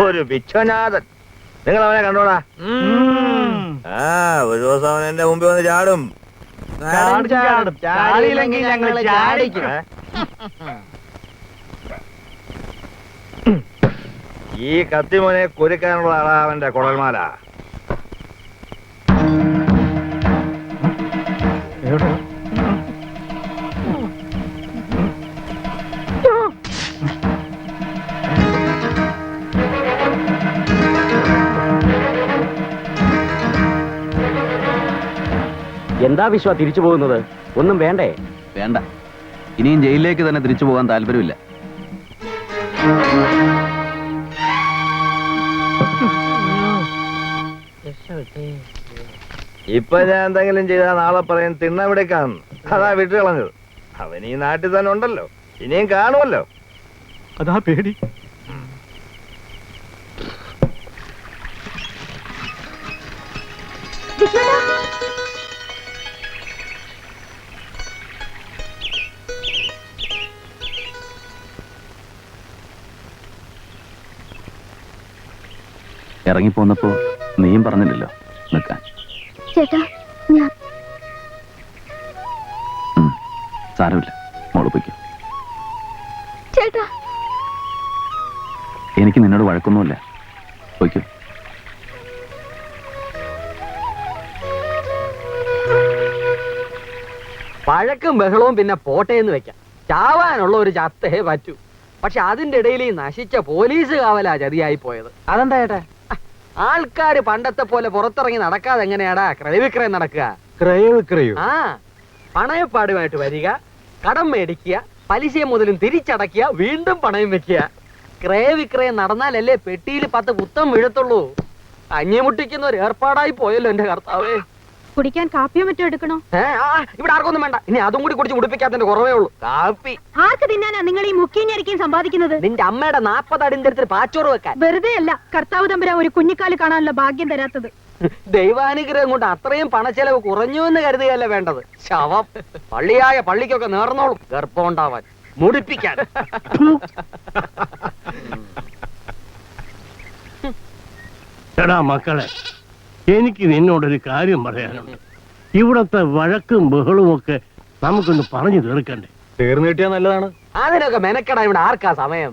ഒരു വിശ്വനാഥൻ. നിങ്ങൾ അവനെ കണ്ടോടാ. ആ ഒരു ദിവസം അവൻ എന്റെ മുമ്പിൽ വന്ന് ചാടും. ചാടും, ചാടും. ചാടിയില്ലെങ്കിൽ ഞങ്ങൾ ചാടിക്കും. ഈ കത്തിമോനെ കുരുക്കാനുള്ള ആളാ അവന്റെ കുടൽമാല. എന്താ വിശ്വ തിരിച്ചു പോകുന്നത്? ഒന്നും വേണ്ടേ? വേണ്ട. ഇനിയും ജയിലിലേക്ക് തന്നെ തിരിച്ചു പോകാൻ താല്പര്യമില്ല. ഇപ്പൊ ഞാൻ എന്തെങ്കിലും ചെയ്താൽ നാളെ പറയും തിണ്ണവിടേക്കാന്ന് അതാ വിട്ടു കളഞ്ഞത് അവൻ ഈ നാട്ടിൽ തന്നെ ഉണ്ടല്ലോ. ഇനിയും കാണുമല്ലോ. അതാ പേടി. ഇറങ്ങിപ്പോന്നപ്പോ നീയും പറഞ്ഞില്ലല്ലോ നിൽക്കാൻ. ചേട്ടാ ഞാൻ സാരമില്ല. മോൾ പൊയ്ക്കോ. ചേട്ടാ. എനിക്ക് നിന്നോട് വഴക്കൊന്നുമില്ല. പോയിക്കും. പഴക്കും ബഹളവും പിന്നെ പോട്ടെ എന്ന് വെക്കാം. ചാവാനുള്ള ഒരു ചത്തേ പറ്റൂ. പക്ഷെ അതിന്റെ ഇടയിൽ ഈ നശിച്ച പോലീസ് കാവലാ ചതിയായി പോയത്. അതെന്താ ചേട്ടാ? ആൾക്കാര് പണ്ടത്തെ പോലെ പുറത്തിറങ്ങി നടക്കാതെ എങ്ങനെയാടാ? ക്രയവിക്രയം നടക്കുക. ക്രയവിക്രയോ. ആ പണയപ്പാടുമായിട്ട് വരിക കടം മേടിക്കുക പലിശയും മുതലും തിരിച്ചടക്കുക വീണ്ടും പണയം വെക്കുക. ക്രയവിക്രയം നടന്നാലല്ലേ പെട്ടിയിൽ പത്ത് കുത്തം വീഴത്തുള്ളൂ. അഞ്ഞിമുട്ടിക്കുന്ന ഒരു ഏർപ്പാടായി പോയല്ലോ എന്റെ കർത്താവേ. കുടിക്കാൻ കാപ്പിയോ മറ്റോ എടുക്കണോ? ഇവിടെ ആർക്കൊന്നും വേണ്ട. ഇനി അതും കൂടി കുടിച്ച് കുടിപ്പിക്കാത്തതിന്റെ കുറവേ ഉള്ളൂ. കാപ്പി. ആർക്ക് തിന്നാനാ നിങ്ങൾ ഈ മുക്കിഞ്ഞരിക്കും സമ്പാദിക്കുന്നത്? നിന്റെ അമ്മയുടെ നാപ്പത് അടിന്റെ അടുത്ത് പാച്ചോറ് വെക്കാൻ. വെറുതെ അല്ല കർത്താവ് തമ്പുരാ ഒരു കുഞ്ഞിക്കാൽ കാണാനുള്ള ഭാഗ്യം തരാത്തത്. ദൈവാനുഗ്രഹം കൊണ്ട് അത്രയും പണച്ചെലവ് കുറഞ്ഞു എന്ന് കരുതുകയല്ല വേണ്ടത്? ശവം. പള്ളിയായ പള്ളിക്കൊക്കെ നേർന്നോളും. ഗർഭം ഉണ്ടാവാൻ. മുടിപ്പിക്കാൻ. എടാ മക്കളെ എനിക്ക് നിന്നോടൊരു കാര്യം പറയാനുണ്ട്. ഇവിടത്തെ വഴക്കും ബഹളവും ഒക്കെ നമുക്കൊന്ന് പറഞ്ഞു തീർക്കണ്ടേ? തീർന്നു കിട്ടിയാ നല്ലതാണ്. അതിനൊക്കെ മെനക്കടാ ഇവിടെ ആർക്കാ സമയം?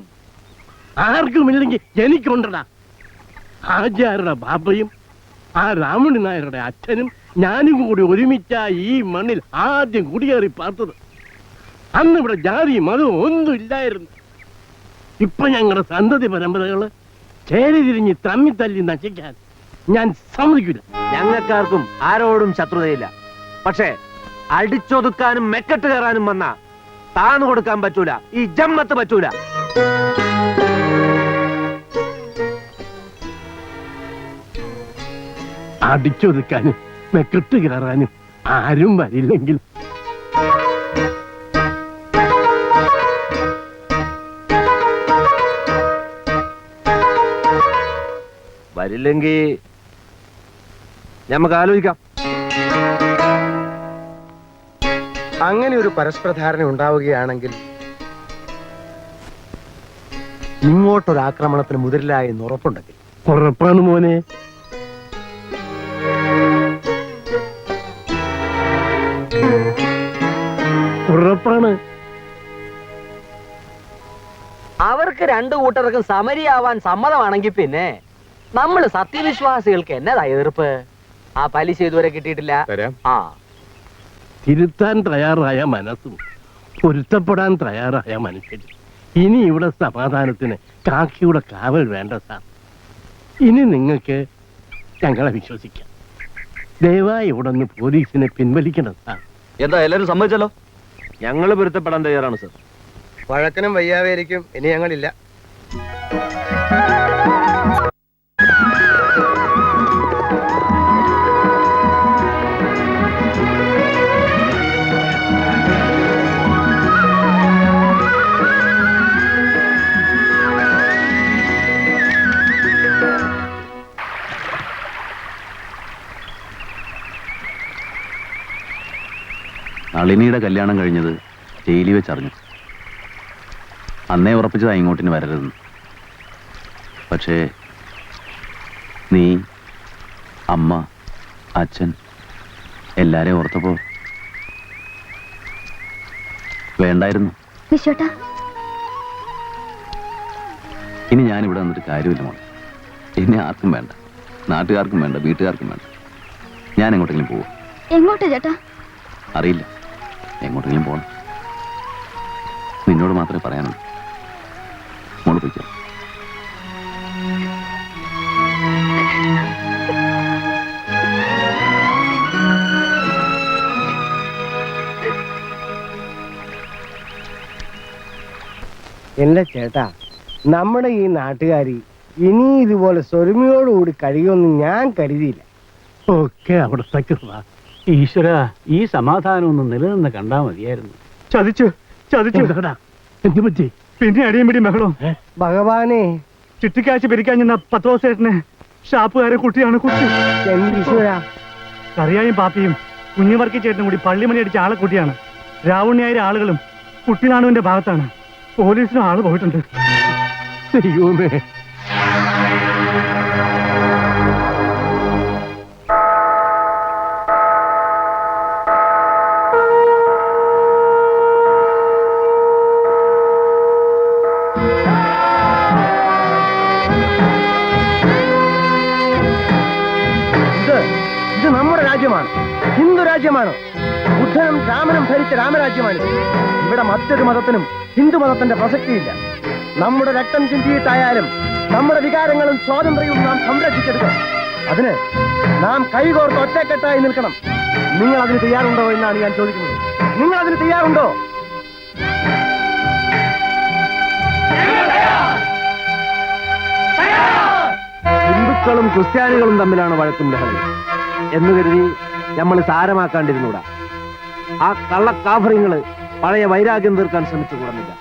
ആർക്കും ആർക്കുമില്ലെങ്കിൽ എനിക്കുണ്ടടാ. ആചാരുടെ ബാബയും ആ രാമണി നായരുടെ അച്ഛനും ഞാനും കൂടി ഒരുമിച്ചാ ഈ മണ്ണിൽ ആദ്യം കുടിയേറി പാർത്തത്. അന്ന് ഇവിടെ ജാതി മതവും ഒന്നും ഇല്ലായിരുന്നു ഇപ്പൊ ഞങ്ങളുടെ സന്തതി പരമ്പരകൾ ചേരി തിരിഞ്ഞ് തമ്മി തല്ലി നശിക്കാൻ ഞാൻ സമ്മതിക്കില്ല ഞങ്ങൾക്കാർക്കും ആരോടും ശത്രുതയില്ല. പക്ഷേ അടിച്ചൊതുക്കാനും മെക്കെട്ട് കയറാനും വന്ന താന്നു കൊടുക്കാൻ പറ്റൂല ഈ ജമ്മത്ത് പറ്റൂല. അടിച്ചൊതുക്കാനും മെക്കെട്ട് കയറാനും ആരും വരില്ലെങ്കിൽ വരില്ലെങ്കിൽ നമുക്ക് ആലോചിക്കാം അങ്ങനെ ഒരു പരസ്പര ധാരണ ഉണ്ടാവുകയാണെങ്കിൽ ഇങ്ങോട്ടൊരു ആക്രമണത്തിന് മുതിരില്ല എന്ന് ഉറപ്പുണ്ടെങ്കിൽ. ഉറപ്പാണ് മോനെ. ഉറപ്പാണ്. അവർക്ക് രണ്ടു കൂട്ടർക്കും സമരിയാവാൻ സമ്മതമാണെങ്കിൽ പിന്നെ നമ്മൾ സത്യവിശ്വാസികൾക്ക് എന്നതാ എതിർപ്പ്? ആ പലിശ ഇതുവരെ കിട്ടിയിട്ടില്ല. ആ. തിരുത്താൻ തയ്യാറായ മനസ്സും പൊരുത്തപ്പെടാൻ തയ്യാറായ മനുഷ്യരും ഇനി ഇവിടെ സമാധാനത്തിന് കാക്കിയുടെ കാവൽ വേണ്ട സാർ. ഇനി നിങ്ങൾക്ക് ഞങ്ങളെ വിശ്വസിക്കാം. ദയവായി ഇവിടെ നിന്ന് പോലീസിനെ പിൻവലിക്കണം സാർ. എന്താ എല്ലാരും സമ്മതിച്ചല്ലോ? ഞങ്ങൾ പൊരുത്തപ്പെടാൻ തയ്യാറാണ് സാർ. വഴക്കനും വയ്യാവേരിക്കും ഇനി ഞങ്ങളില്ല. നളിനിയുടെ കല്യാണം കഴിഞ്ഞത് ജയിലിൽ വെച്ചറിഞ്ഞു. അന്നേ ഉറപ്പിച്ചതാ ഇങ്ങോട്ടിന് വരരുതെന്ന്. പക്ഷേ നീ അമ്മ അച്ഛൻ എല്ലാരെയും ഓർത്തപ്പോ വേണ്ടായിരുന്നു. ഇനി ഞാനിവിടെ വന്നിട്ട് കാര്യമില്ല മോളെ. ഇനി ആർക്കും വേണ്ട. നാട്ടുകാർക്കും വേണ്ട വീട്ടുകാർക്കും വേണ്ട. ഞാൻ എങ്ങോട്ടെങ്കിലും പോവും? എങ്ങോട്ടാ ചേട്ടാ? അറിയില്ല. എങ്ങോട്ടെങ്കിലും പോകണം നിന്നോട് മാത്രമേ പറയാനുള്ളൂ. മോൾ പോയിക്കോ എന്റെ ചേട്ടാ നമ്മുടെ ഈ നാട്ടുകാരി ഇനി ഇതുപോലെ സ്വരുമയോടുകൂടി കഴിയുമെന്ന് ഞാൻ കരുതിയില്ല. ഒക്കെ അവിടത്തേക്ക് ഈശ്വര ഈ സമാധാനം ഒന്ന് നിലനിന്ന് കണ്ടാ മതിയായിരുന്നു. ചതിച്ചു ചതിച്ചു. എന്ത് പറ്റി? പിന്നെ അടിയും പിടി ബഹളം? ഭഗവാനെ. ചുറ്റിക്കാശ് പിരിക്കാൻ ചെന്ന പത്തോസേട്ടന് ഷാപ്പുകാരെ കുട്ടിയാണ് കുട്ടി. കറിയായും പാപ്പിയും കുഞ്ഞുവർക്കി ചേട്ടനും കൂടി പള്ളിമണി അടിച്ച ആളെ കുട്ടിയാണ്. രാവുണ്ണിയായ ആളുകളും കുട്ടിനാണുവിന്റെ ഭാഗത്താണ്. പോലീസിനും ആൾ പോയിട്ടുണ്ട്. ഇത് നമ്മുടെ രാജ്യമാണ്. ഹിന്ദു രാജ്യമാണ്. ബുദ്ധനും രാമനും ഭരിച്ച രാമരാജ്യമാണ് ഇവിടെ മറ്റൊരു മതത്തിനും ഹിന്ദു മതത്തിന്റെ പ്രസക്തിയില്ല. നമ്മുടെ രക്തം ചിന്തിയിട്ടായാലും നമ്മുടെ വികാരങ്ങളും സ്വാതന്ത്ര്യവും നാം സംരക്ഷിച്ചെടുക്കണം. അതിന് നാം കൈകോർത്ത് ഒറ്റക്കെട്ടായി നിൽക്കണം. നിങ്ങൾ അതിന് തയ്യാറുണ്ടോ എന്നാണ് ഞാൻ ചോദിക്കുന്നത്. നിങ്ങൾ അതിന് തയ്യാറുണ്ടോ? ഹിന്ദുക്കളും ക്രിസ്ത്യാനികളും തമ്മിലാണ് വഴക്കും ലഹളയും. എന്ന് കരുതി നമ്മൾ സാരമാക്കാണ്ടിരുന്നൂടാ. ആ കള്ളക്കാഫറിങ്ങൾ പഴയ വൈരാഗ്യം തീർക്കാൻ ശ്രമിച്ചു കൂടുന്നില്ല.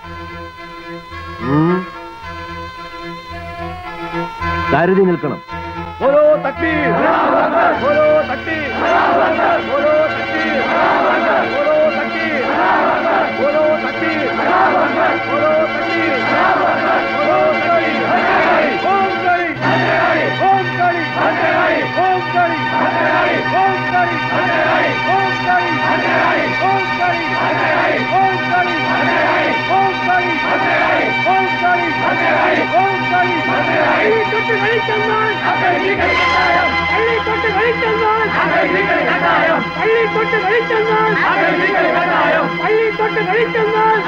കരുതി നിൽക്കണം. ഓരോ തട്ടി. ഓരോ തട്ടി. ഓരോ തട്ടി. தொட்டு வெளிச்சென்றால் பள்ளி தொட்டு வெளிச்சென்றால்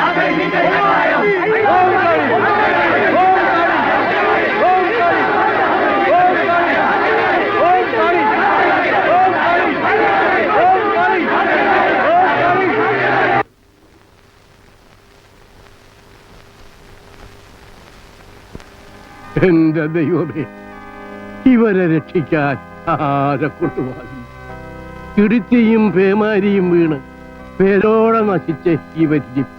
എന്റെ ഇവരെ രക്ഷിക്കാൻ ആരെ കൊണ്ടുപോകും ചുരുത്തിയും പേമാരിയും വീണ് പേരോടെ നശിച്ച ഈ പരിചയം